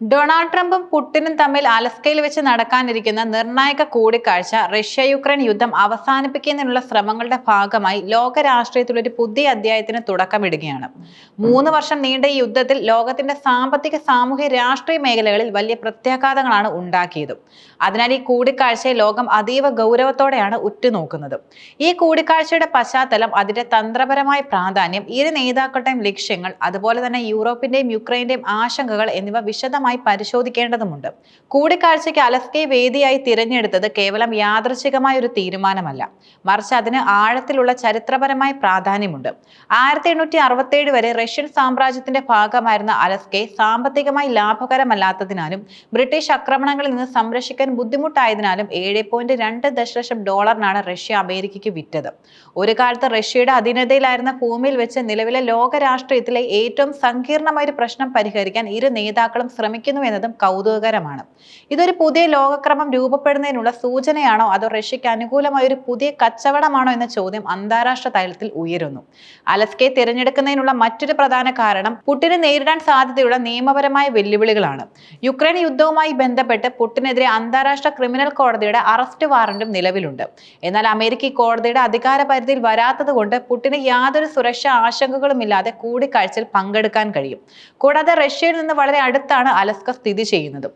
Donald ട്രംപും പുടിനും തമ്മിൽ അലസ്കയിൽ വെച്ച് നടക്കാനിരിക്കുന്ന നിർണായക കൂടിക്കാഴ്ച റഷ്യ യുക്രൈൻ യുദ്ധം അവസാനിപ്പിക്കുന്നതിനുള്ള ശ്രമങ്ങളുടെ ഭാഗമായി ലോക രാഷ്ട്രീയത്തിൽ ഒരു പുതിയ അധ്യായത്തിന് തുടക്കമിടുകയാണ്. മൂന്ന് വർഷം നീണ്ട ഈ യുദ്ധത്തിൽ ലോകത്തിന്റെ സാമ്പത്തിക സാമൂഹ്യ രാഷ്ട്രീയ മേഖലകളിൽ വലിയ പ്രത്യാഘാതങ്ങളാണ് ഉണ്ടാക്കിയത്. അതിനാൽ ഈ കൂടിക്കാഴ്ചയെ ലോകം അതീവ ഗൗരവത്തോടെയാണ് ഉറ്റുനോക്കുന്നത്. ഈ കൂടിക്കാഴ്ചയുടെ പശ്ചാത്തലം അതിന്റെ തന്ത്രപരമായ പ്രാധാന്യം ഇരു നേതാക്കളുടെയും ലക്ഷ്യങ്ങൾ അതുപോലെ തന്നെ യൂറോപ്പിന്റെയും യുക്രൈന്റെയും ആശങ്കകൾ എന്നിവ വിശദമായി പരിശോധിക്കേണ്ടതുണ്ട് കൂടിക്കാഴ്ചയ്ക്ക് അലസ്കയെ വേദിയായി തിരഞ്ഞെടുത്തത് കേവലം യാദൃശികമായ ഒരു തീരുമാനമല്ല. മറിച്ച് അതിന് ആഴത്തിലുള്ള ചരിത്രപരമായ പ്രാധാന്യമുണ്ട്. ആയിരത്തി എണ്ണൂറ്റി അറുപത്തേഴ് വരെ റഷ്യൻ സാമ്രാജ്യത്തിന്റെ ഭാഗമായിരുന്ന അലസ്കെ സാമ്പത്തികമായി ലാഭകരമല്ലാത്തതിനാലും ബ്രിട്ടീഷ് ആക്രമണങ്ങളിൽ നിന്ന് സംരക്ഷിക്കാൻ ബുദ്ധിമുട്ടായതിനാലും ഏഴ് പോയിന്റ് രണ്ട് ദശലക്ഷം ഡോളറിനാണ് റഷ്യ അമേരിക്കയ്ക്ക് വിറ്റത്. ഒരു കാലത്ത് റഷ്യയുടെ അധീനതയിലായിരുന്ന ഭൂമിയിൽ വെച്ച് നിലവിലെ ലോക രാഷ്ട്രീയത്തിലെ ഏറ്റവും സങ്കീർണമായ ഒരു പ്രശ്നം പരിഹരിക്കാൻ ഇരു നേതാക്കളും ശ്രമിക്കുന്നു എന്നതും കൗതുകകരമാണ്. ഇതൊരു പുതിയ ലോകക്രമം രൂപപ്പെടുന്നതിനുള്ള സൂചനയാണോ അതോ റഷ്യയ്ക്ക് അനുകൂലമായ ഒരു പുതിയ കച്ചവടമാണോ എന്ന ചോദ്യം അന്താരാഷ്ട്ര തലത്തിൽ ഉയരുന്നു. അലസ്കയെ തിരഞ്ഞെടുക്കുന്നതിനുള്ള മറ്റൊരു പ്രധാന കാരണം പുട്ടിനെ നേരിടാൻ സാധ്യതയുള്ള നിയമപരമായ വെല്ലുവിളികളാണ്. യുക്രൈൻ യുദ്ധവുമായി ബന്ധപ്പെട്ട് പുട്ടിനെതിരെ അന്താരാഷ്ട്ര ക്രിമിനൽ കോടതിയുടെ അറസ്റ്റ് വാറന്റും നിലവിലുണ്ട്. എന്നാൽ അമേരിക്ക കോടതിയുടെ അധികാര പരിധിയിൽ വരാത്തത് കൊണ്ട് പുട്ടിന് യാതൊരു സുരക്ഷാ ആശങ്കകളുമില്ലാതെ കൂടിക്കാഴ്ചയിൽ പങ്കെടുക്കാൻ കഴിയും. കൂടാതെ റഷ്യയിൽ നിന്ന് വളരെ അടുത്താണ് അലസ്ക സ്ഥിതി ചെയ്യുന്നത്.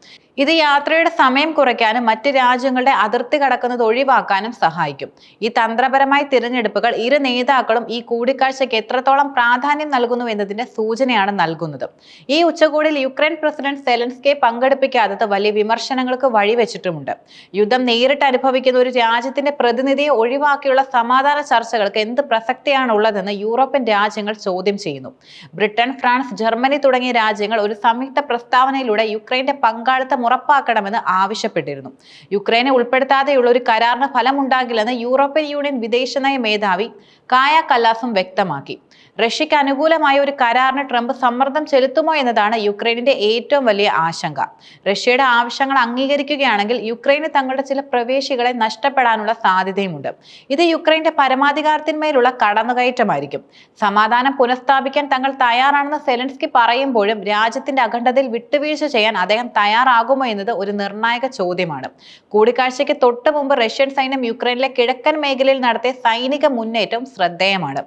ഇത് യാത്രയുടെ സമയം കുറയ്ക്കാനും മറ്റ് രാജ്യങ്ങളുടെ അതിർത്തി കടക്കുന്നത് ഒഴിവാക്കാനും സഹായിക്കും. ഈ തന്ത്രപരമായ തിരഞ്ഞെടുപ്പുകൾ ഇരു നേതാക്കളും ഈ കൂടിക്കാഴ്ചയ്ക്ക് എത്രത്തോളം പ്രാധാന്യം നൽകുന്നു എന്നതിന്റെ സൂചനയാണ് നൽകുന്നത്. ഈ ഉച്ചകോടിയിൽ യുക്രൈൻ പ്രസിഡന്റ് സെലൻസ്കെ പങ്കെടുപ്പിക്കാത്തത് വലിയ വിമർശനങ്ങൾക്ക് വഴിവെച്ചിട്ടുമുണ്ട്. യുദ്ധം നേരിട്ട് അനുഭവിക്കുന്ന ഒരു രാജ്യത്തിന്റെ പ്രതിനിധിയെ ഒഴിവാക്കിയുള്ള സമാധാന ചർച്ചകൾക്ക് എന്ത് പ്രസക്തിയാണ് ഉള്ളതെന്ന് യൂറോപ്യൻ രാജ്യങ്ങൾ ചോദ്യം ചെയ്യുന്നു. ബ്രിട്ടൻ ഫ്രാൻസ് ജർമ്മനി തുടങ്ങിയ രാജ്യങ്ങൾ ഒരു സംയുക്ത പ്രസ്താവനയിലൂടെ യുക്രൈന്റെ പങ്കാളിത്തം ഉറപ്പാക്കണമെന്ന് ആവശ്യപ്പെട്ടിരുന്നു. യുക്രൈനെ ഉൾപ്പെടുത്താതെയുള്ള ഒരു കരാറിന് ഫലമുണ്ടാകില്ലെന്ന് യൂറോപ്യൻ യൂണിയൻ വിദേശനയ മേധാവി കായ കല്ലാസും വ്യക്തമാക്കി. റഷ്യയ്ക്ക് അനുകൂലമായ ഒരു കരാറിന് ട്രംപ് സമ്മർദ്ദം ചെലുത്തുമോ എന്നതാണ് യുക്രൈനിന്റെ ഏറ്റവും വലിയ ആശങ്ക. റഷ്യയുടെ ആവശ്യങ്ങൾ അംഗീകരിക്കുകയാണെങ്കിൽ യുക്രൈന് തങ്ങളുടെ ചില പ്രവേശികളെ നഷ്ടപ്പെടാനുള്ള സാധ്യതയുമുണ്ട്. ഇത് യുക്രൈന്റെ പരമാധികാരത്തിന്മേലുള്ള കടന്നുകയറ്റമായിരിക്കും. സമാധാനം പുനഃസ്ഥാപിക്കാൻ തങ്ങൾ തയ്യാറാണെന്ന് സെലൻസ്കി പറയുമ്പോഴും രാജ്യത്തിന്റെ അഖണ്ഡതയിൽ വിട്ടുവീഴ്ച ചെയ്യാൻ അദ്ദേഹം തയ്യാറാകുമോ എന്നത് ഒരു നിർണായക ചോദ്യമാണ്. കൂടിക്കാഴ്ചയ്ക്ക് തൊട്ടുമുമ്പ് റഷ്യൻ സൈന്യം യുക്രൈനിലെ കിഴക്കൻ മേഖലയിൽ നടത്തിയ സൈനിക മുന്നേറ്റം ശ്രദ്ധേയമാണ്.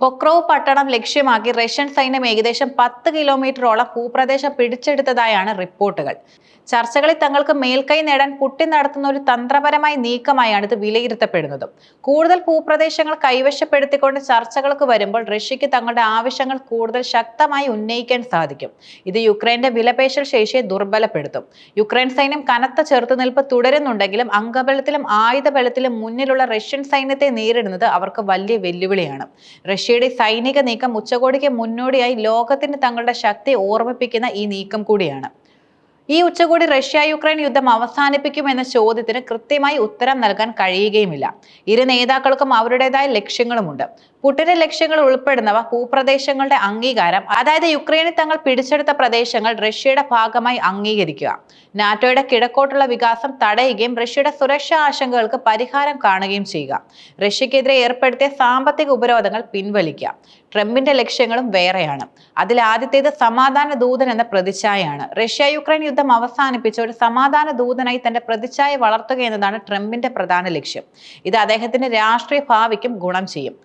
പൊക്രോവ് പട്ടണം ലക്ഷ്യമാക്കി റഷ്യൻ സൈന്യം ഏകദേശം പത്ത് കിലോമീറ്ററോളം ഭൂപ്രദേശം പിടിച്ചെടുത്തതായാണ് റിപ്പോർട്ടുകൾ. ചർച്ചകളിൽ തങ്ങൾക്ക് മേൽക്കൈ നേടാൻ പുട്ടിൻ നടത്തുന്ന ഒരു തന്ത്രപരമായ നീക്കമായാണ് ഇത് വിലയിരുത്തപ്പെടുന്നത്. കൂടുതൽ ഭൂപ്രദേശങ്ങൾ കൈവശപ്പെടുത്തിക്കൊണ്ട് ചർച്ചകൾക്ക് വരുമ്പോൾ റഷ്യക്ക് തങ്ങളുടെ ആവശ്യങ്ങൾ കൂടുതൽ ശക്തമായി ഉന്നയിക്കാൻ സാധിക്കും. ഇത് യുക്രൈന്റെ വിലപേശൽ ശേഷിയെ ദുർബലപ്പെടുത്തും. യുക്രൈൻ സൈന്യം കനത്ത ചെറുത്തുനിൽപ്പ് തുടരുന്നുണ്ടെങ്കിലും അംഗബലത്തിലും ആയുധബലത്തിലും മുന്നിലുള്ള റഷ്യൻ സൈന്യത്തെ നേരിടുന്നത് അവർക്ക് വലിയ വെല്ലുവിളിയാണ്. റഷ്യയുടെ സൈനിക നീക്കം ഉച്ചകോടിക്ക് മുന്നോടിയായി ലോകത്തിന് തങ്ങളുടെ ശക്തി ഓർമ്മിപ്പിക്കുന്ന ഈ നീക്കം കൂടിയാണ്. ഈ ഉച്ചകോടി റഷ്യ യുക്രൈൻ യുദ്ധം അവസാനിപ്പിക്കുമെന്ന ചോദ്യത്തിന് കൃത്യമായി ഉത്തരം നൽകാൻ കഴിയുകയുമില്ല. ഇരു നേതാക്കൾക്കും അവരുടേതായ ലക്ഷ്യങ്ങളുമുണ്ട്. പുട്ടിന്റെ ലക്ഷ്യങ്ങൾ ഉൾപ്പെടുന്നവ ഭൂപ്രദേശങ്ങളുടെ അംഗീകാരം അതായത് യുക്രൈനിൽ തങ്ങൾ പിടിച്ചെടുത്ത പ്രദേശങ്ങൾ റഷ്യയുടെ ഭാഗമായി അംഗീകരിക്കുക. നാറ്റോയുടെ കിഴക്കോട്ടുള്ള വികാസം തടയുകയും റഷ്യയുടെ സുരക്ഷാ ആശങ്കകൾക്ക് പരിഹാരം കാണുകയും ചെയ്യുക. റഷ്യക്കെതിരെ ഏർപ്പെടുത്തിയ സാമ്പത്തിക ഉപരോധങ്ങൾ പിൻവലിക്കുക. ട്രംപിന്റെ ലക്ഷ്യങ്ങളും വേറെയാണ്. അതിൽ ആദ്യത്തേത് സമാധാന ദൂതൻ എന്ന പ്രതിച്ഛായയാണ്. റഷ്യ യുക്രൈൻ യുദ്ധം അവസാനിപ്പിച്ച് ഒരു സമാധാന ദൂതനായി തന്റെ പ്രതിച്ഛായ വളർത്തുക എന്നതാണ് ട്രംപിന്റെ പ്രധാന ലക്ഷ്യം. ഇത് അദ്ദേഹത്തിന്റെ രാഷ്ട്രീയ ഭാവിക്കും ഗുണം ചെയ്യും.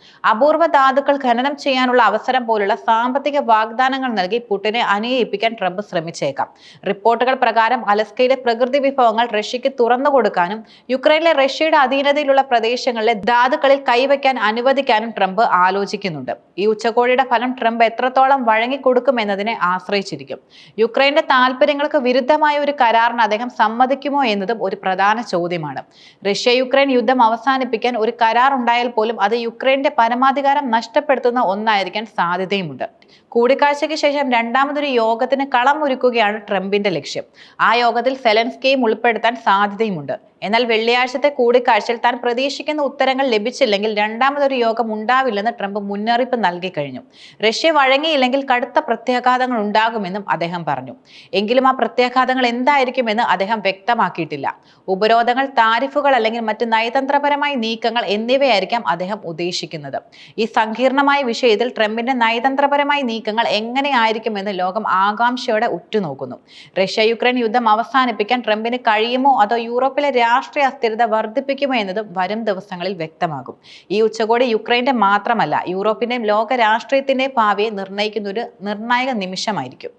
അപൂർവ ധാതുക്കൾ ഖനനം ചെയ്യാനുള്ള അവസരം പോലുള്ള സാമ്പത്തിക വാഗ്ദാനങ്ങൾ നൽകി പുടിനെ അനുനയിപ്പിക്കാൻ ട്രംപ് ശ്രമിച്ചേക്കാം. റിപ്പോർട്ടുകൾ പ്രകാരം അലസ്കയിലെ പ്രകൃതി വിഭവങ്ങൾ റഷ്യക്ക് തുറന്നു കൊടുക്കാനും യുക്രൈനിലെ റഷ്യയുടെ അധീനതയിലുള്ള പ്രദേശങ്ങളിലെ ധാതുക്കളിൽ കൈവയ്ക്കാൻ അനുവദിക്കാനും ട്രംപ് ആലോചിക്കുന്നുണ്ട്. ഈ ഉച്ചകോടിയുടെ ഫലം ട്രംപ് എത്രത്തോളം വഴങ്ങിക്കൊടുക്കുമെന്നതിനെ ആശ്രയിച്ചിരിക്കും. യുക്രൈന്റെ താല്പര്യങ്ങൾക്ക് വിരുദ്ധമായ ഒരു കരാറിന് അദ്ദേഹം സമ്മതിക്കുമോ എന്നതും ഒരു പ്രധാന ചോദ്യമാണ്. റഷ്യ യുക്രൈൻ യുദ്ധം അവസാനിപ്പിക്കാൻ ഒരു കരാർ ഉണ്ടായാൽ പോലും അത് യുക്രൈന്റെ പരമാധികാരം നഷ്ടപ്പെടുത്തുന്ന ഒന്നായിരിക്കാൻ സാധ്യതയുമുണ്ട്. കൂടിക്കാഴ്ചയ്ക്ക് ശേഷം രണ്ടാമതൊരു യോഗത്തിന് കളമൊരുക്കുകയാണ് ട്രംപിന്റെ ലക്ഷ്യം. ആ യോഗത്തിൽ സെലൻസ്കിയും ഉൾപ്പെടുത്താൻ സാധ്യതയുമുണ്ട്. എന്നാൽ വെള്ളിയാഴ്ചത്തെ കൂടിക്കാഴ്ചയിൽ താൻ പ്രതീക്ഷിക്കുന്ന ഉത്തരങ്ങൾ ലഭിച്ചില്ലെങ്കിൽ രണ്ടാമതൊരു യോഗം ഉണ്ടാവില്ലെന്ന് ട്രംപ് മുന്നറിയിപ്പ് നൽകി കഴിഞ്ഞു. റഷ്യ വഴങ്ങിയില്ലെങ്കിൽ കടുത്ത പ്രത്യാഘാതങ്ങൾ ഉണ്ടാകുമെന്നും അദ്ദേഹം പറഞ്ഞു. എങ്കിലും ആ പ്രത്യാഘാതങ്ങൾ എന്തായിരിക്കുമെന്ന് അദ്ദേഹം വ്യക്തമാക്കിയിട്ടില്ല. ഉപരോധങ്ങൾ താരിഫുകൾ അല്ലെങ്കിൽ മറ്റ് നയതന്ത്രപരമായ നീക്കങ്ങൾ എന്നിവയായിരിക്കാം അദ്ദേഹം ഉദ്ദേശിക്കുന്നത്. ഈ സങ്കീർണമായ വിഷയത്തിൽ ട്രംപിന്റെ നയതന്ത്രപരമായ ഫലപ്രദമായ നീക്കങ്ങൾ എങ്ങനെയായിരിക്കുമെന്ന് ലോകം ആകാംക്ഷയോടെ ഉറ്റുനോക്കുന്നു. റഷ്യ യുക്രൈൻ യുദ്ധം അവസാനിപ്പിക്കാൻ ട്രംപിന് കഴിയുമോ അതോ യൂറോപ്പിലെ രാഷ്ട്രീയ അസ്ഥിരത വർദ്ധിപ്പിക്കുമോ എന്നതും വരും ദിവസങ്ങളിൽ വ്യക്തമാകും. ഈ ഉച്ചകോടി യുക്രൈന്റെ മാത്രമല്ല യൂറോപ്പിന്റെയും ലോക രാഷ്ട്രീയത്തിന്റെയും ഭാവിയെ നിർണയിക്കുന്ന ഒരു നിർണായക നിമിഷമായിരിക്കും.